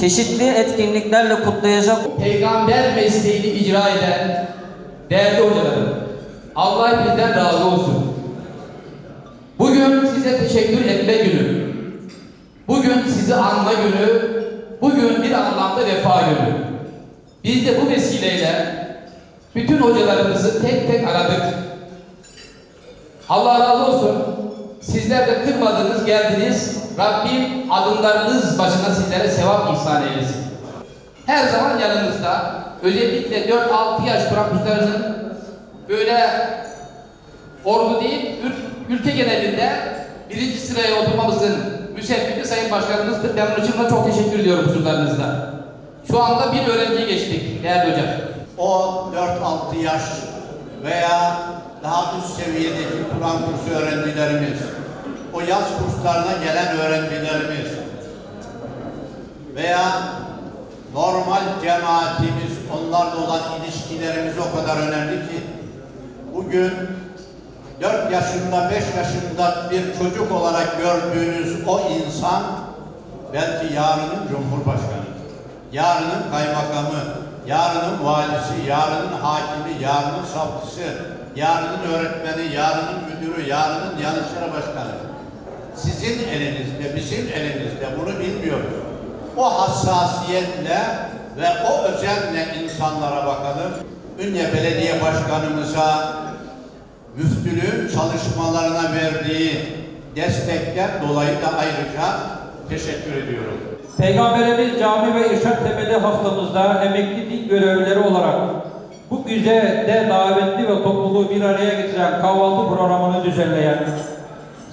çeşitli etkinliklerle kutlayacak peygamber mesleğini icra eden değerli hocalarım. Allah hepinizden razı olsun. Bugün size teşekkür etme günü. Bugün sizi anma günü. Bugün bir anlamda vefa günü. Biz de bu vesileyle bütün hocalarımızı tek tek aradık. Allah razı olsun. Sizler de kırmadınız, geldiniz. Rabbim adımlarınız başına sizlere sevap ihsan eylesin. Her zaman yanımızda. Özellikle 4-6 yaş Kur'an kurslarının böyle ordu değil, ül- ülke genelinde birinci sıraya oturmamızın müsebbibi Sayın Başkanımızdır. Ben onun için çok teşekkür ediyorum huzurlarınızda. Şu anda bir öğrenciyi geçtik değerli hocam. o 4-6 yaş veya daha üst seviyedeki Kur'an kursu öğrencilerimiz, o yaz kurslarına gelen öğrencilerimiz veya normal cemaatimiz, onlarla olan ilişkilerimiz o kadar önemli ki bugün 4 yaşında, 5 yaşında bir çocuk olarak gördüğünüz o insan belki yarının Cumhurbaşkanı, yarının kaymakamı, yarının valisi, yarının hakimi, yarının savcısı, yarının öğretmeni, yarının müdürü, yarının yanlışlara başkanı. Sizin elinizde, bizim elimizde bunu bilmiyoruz. O hassasiyetle ve o özenle insanlara bakalım. Ünye Belediye Başkanımıza müftülüğün çalışmalarına verdiği destekler dolayı da ayrıca teşekkür ediyorum. Peygamberimiz cami ve irşat temeli haftamızda emekli din görevlileri olarak bu güzelde davetli ve topluluğu bir araya getiren kahvaltı programını düzenleyen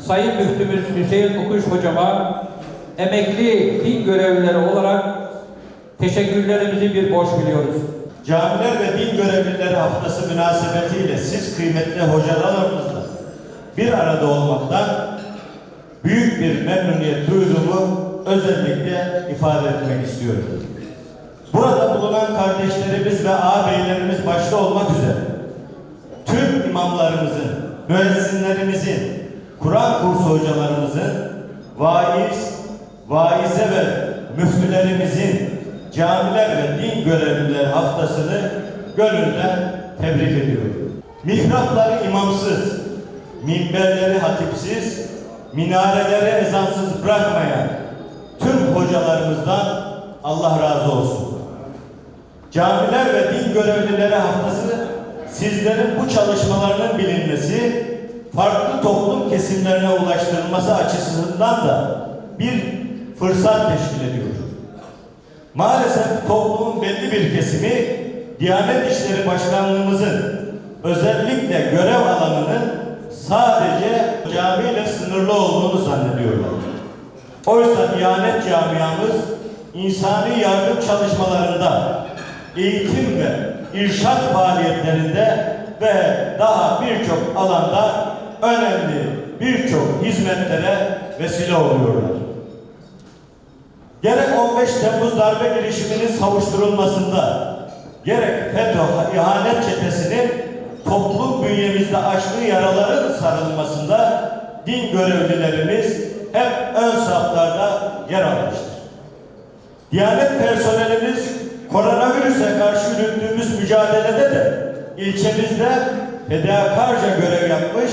Sayın Müftümüz Hüseyin Okuş Hocama emekli din görevlileri olarak teşekkürlerimizi bir borç biliyoruz. Camiler ve din görevlileri haftası münasebetiyle siz kıymetli hocalarımızla bir arada olmaktan büyük bir memnuniyet duyduğumu özellikle ifade etmek istiyorum. Burada bulunan kardeşlerimiz ve ağabeylerimiz başta olmak üzere tüm imamlarımızın, müezzinlerimizin, Kur'an kursu hocalarımızın, vaiz, vaize ve müftülerimizin camiler ve din görevlileri haftasını gönülden tebrik ediyorum. Mihrapları imamsız, minberleri hatipsiz, minareleri ezansız bırakmayan tüm hocalarımızdan Allah razı olsun. Camiler ve din görevlileri haftası sizlerin bu çalışmalarının bilinmesi, farklı toplum kesimlerine ulaştırılması açısından da bir fırsat teşkil ediyor. Maalesef toplumun belli bir kesimi Diyanet İşleri Başkanlığımızın özellikle görev alanının sadece camiyle sınırlı olduğunu zannediyorlar. Oysa Diyanet camiamız insani yardım çalışmalarında, eğitim ve irşat faaliyetlerinde ve daha birçok alanda önemli birçok hizmetlere vesile oluyorlar. Gerek 15 Temmuz darbe girişiminin savuşturulmasında, gerek FETÖ ihanet çetesinin toplum bünyemizde açtığı yaraların sarılmasında din görevlilerimiz hep ön saflarda yer almıştır. Diyanet personelimiz koronavirüse karşı yürüttüğümüz mücadelede de ilçemizde fedakarca görev yapmış,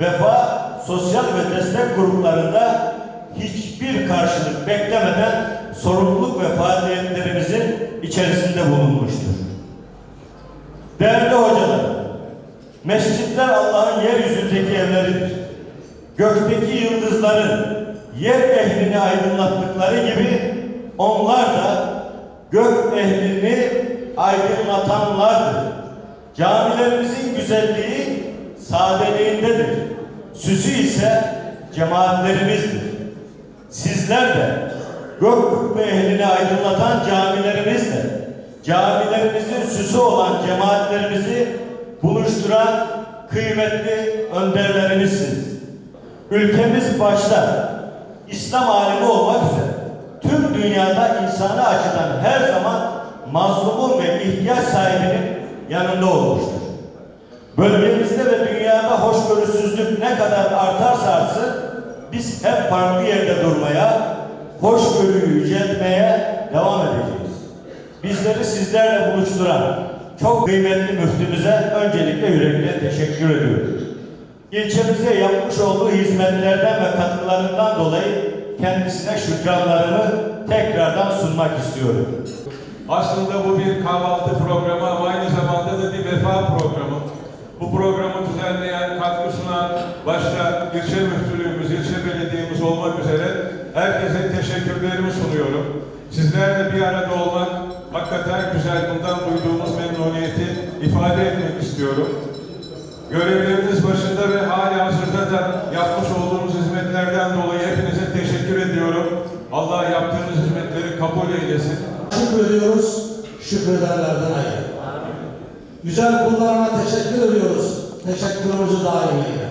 vefa, sosyal ve destek gruplarında hiçbir karşılık beklemeden sorumluluk ve faaliyetlerimizin içerisinde bulunmuştur. Değerli hocalar, mescitler Allah'ın yeryüzündeki evleridir. Gökteki yıldızların yer ehlini aydınlattıkları gibi onlar da gök ehlini aydınlatanlardır. Camilerimizin güzelliği sadeliğindedir. Süsü ise cemaatlerimizdir. Sizler de gök kubbe ehlini aydınlatan camilerimizle camilerimizin süsü olan cemaatlerimizi buluşturan kıymetli önderlerimizsiniz. Ülkemiz başta İslam alemi olmak üzere tüm dünyada insani açıdan her zaman mazlumun ve ihtiyaç sahibinin yanında olmuştur. Bölgemizde ve dünyada hoşgörüsüzlük ne kadar artarsa artsın biz hep farklı yerde durmaya, hoşgörüyü yüceltmeye devam edeceğiz. Bizleri sizlerle buluşturan çok kıymetli müftümüze öncelikle yürekle teşekkür ediyorum. İlçemize yapmış olduğu hizmetlerden ve katkılarından dolayı kendisine şükranlarımı tekrardan sunmak istiyorum. Aslında bu bir kahvaltı programı ama aynı zamanda da bir vefa programı. Bu programı düzenleyen, katkı sunan başta ilçe müftülüğümüz, ilçe belediyemiz olmak üzere herkese teşekkürlerimi sunuyorum. Sizlerle bir arada olmak hakikaten güzel. Bundan duyduğumuz memnuniyeti ifade etmek istiyorum. Görevleriniz başında ve hali hazırda da yapmış olduğunuz hizmetlerden dolayı hepinize teşekkür ediyorum. Allah yaptığınız hizmetleri kabul eylesin. Şükrediyoruz, şükredenlerden ayrı. Güzel kullarına teşekkür ediyoruz. Teşekkürümüzü daim eyle.